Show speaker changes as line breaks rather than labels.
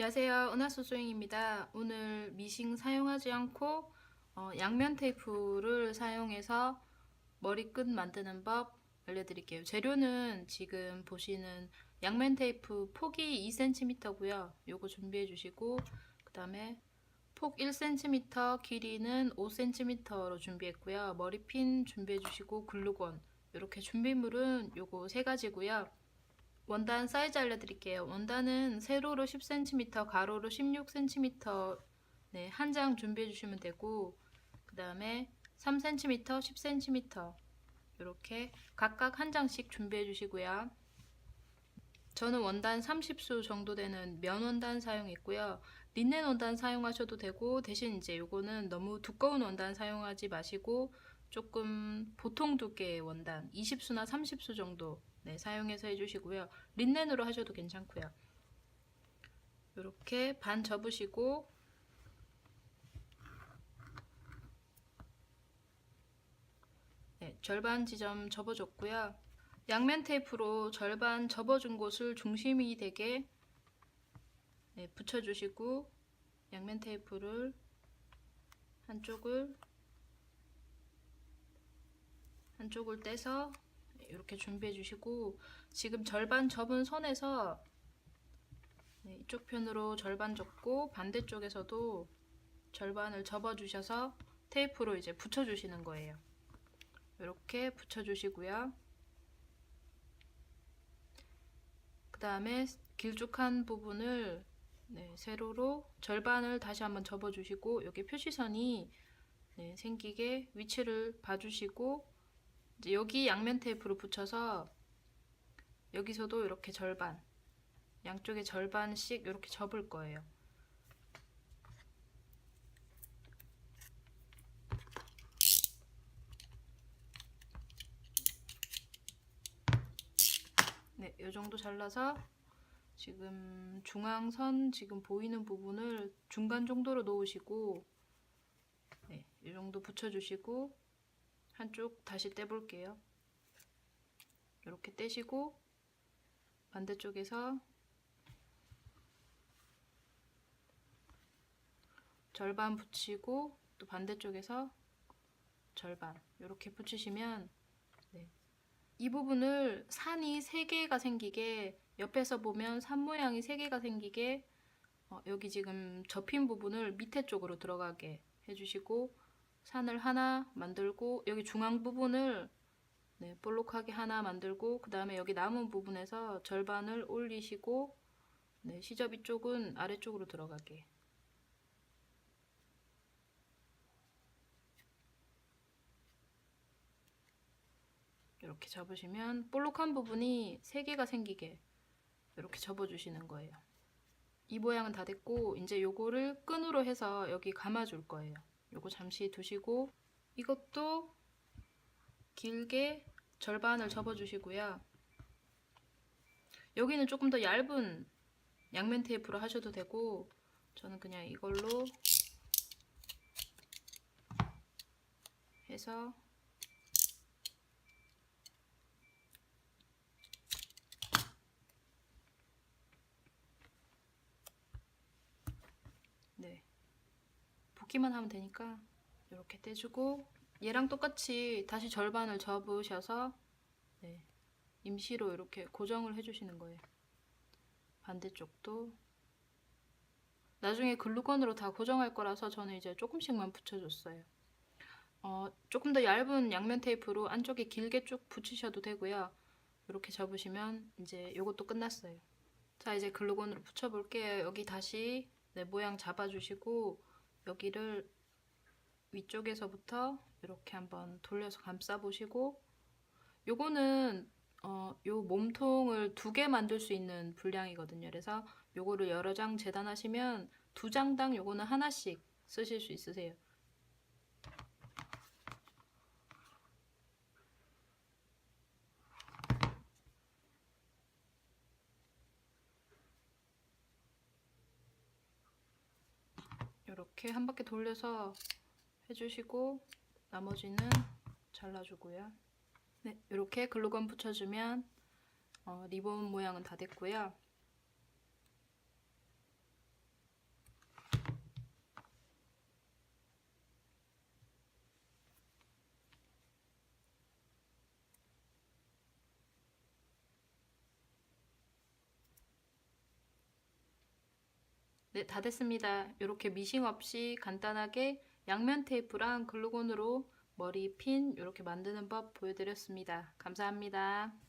안녕하세요. 은하수 소영입니다. 오늘 미싱 사용하지 않고 어, 양면 테이프를 사용해서 머리끝 만드는 법 알려드릴게요. 재료는 지금 보시는 양면 테이프 폭이 2cm고요. 요거 준비해 주시고 그 다음에 폭 1cm, 길이는 5cm로 준비했고요. 머리핀 준비해 주시고 글루건 이렇게 준비물은 요거 세 가지고요. 원단 사이즈 알려드릴게요. 원단은 세로로 10cm, 가로로 16cm 네, 한 장 준비해 주시면 되고 그 다음에 3cm, 10cm 이렇게 각각 한 장씩 준비해 주시고요. 저는 원단 30수 정도 되는 면 원단 사용했고요. 린넨 원단 사용하셔도 되고 대신 이제 요거는 너무 두꺼운 원단 사용하지 마시고 조금 보통 두께의 원단 20수나 30수 정도 네, 사용해서 해주시고요. 린넨으로 하셔도 괜찮고요. 이렇게 반 접으시고 네, 절반 지점 접어줬고요. 양면 테이프로 절반 접어준 곳을 중심이 되게 네, 붙여주시고 양면 테이프를 한쪽을 한쪽을 떼서 이렇게 준비해 주시고 지금 절반 접은 선에서 네, 이쪽 편으로 절반 접고 반대쪽에서도 절반을 접어 주셔서 테이프로 이제 붙여 주시는 거예요. 이렇게 붙여 주시고요. 그 다음에 길쭉한 부분을 네, 세로로 절반을 다시 한번 접어 주시고 여기 표시선이 네, 생기게 위치를 봐주시고 이제 여기 양면 테이프로 붙여서 여기서도 이렇게 절반 양쪽에 절반씩 이렇게 접을 거예요. 네, 이 정도 잘라서 지금 중앙선 지금 보이는 부분을 중간 정도로 놓으시고 네, 이 정도 붙여주시고 한쪽 다시 떼볼게요. 이렇게 떼시고 반대쪽에서 절반 붙이고 또 반대쪽에서 절반 이렇게 붙이시면 네. 이 부분을 산이 세 개가 생기게 옆에서 보면 산 모양이 세 개가 생기게 어, 여기 지금 접힌 부분을 밑에 쪽으로 들어가게 해주시고 산을 하나 만들고 여기 중앙 부분을 네, 볼록하게 하나 만들고 그 다음에 여기 남은 부분에서 절반을 올리시고 네, 시접이 쪽은 아래쪽으로 들어가게 이렇게 접으시면 볼록한 부분이 세 개가 생기게 이렇게 접어주시는 거예요. 이 모양은 다 됐고 이제 요거를 끈으로 해서 여기 감아줄 거예요. 요거 잠시 두시고 이것도 길게 절반을 접어주시고요. 여기는 조금 더 얇은 양면 테이프로 하셔도 되고 저는 그냥 이걸로 해서 네 붓기만 하면 되니까 이렇게 떼주고 얘랑 똑같이 다시 절반을 접으셔서 네, 임시로 이렇게 고정을 해주시는 거예요. 반대쪽도 나중에 글루건으로 다 고정할 거라서 저는 이제 조금씩만 붙여줬어요. 어, 조금 더 얇은 양면 테이프로 안쪽에 길게 쭉 붙이셔도 되고요. 이렇게 접으시면 이제 이것도 끝났어요. 자 이제 글루건으로 붙여볼게요. 여기 다시 네, 모양 잡아주시고 여기를 위쪽에서부터 이렇게 한번 돌려서 감싸 보시고 요거는 어, 요 몸통을 두 개 만들 수 있는 분량이거든요. 그래서 요거를 여러 장 재단하시면 두 장당 요거는 하나씩 쓰실 수 있으세요. 이렇게 한 바퀴 돌려서 해주시고 나머지는 잘라주고요. 네, 이렇게 글루건 붙여주면 어, 리본 모양은 다 됐고요. 네, 다 됐습니다. 이렇게 미싱 없이 간단하게 양면 테이프랑 글루건으로 머리 핀 이렇게 만드는 법 보여드렸습니다. 감사합니다.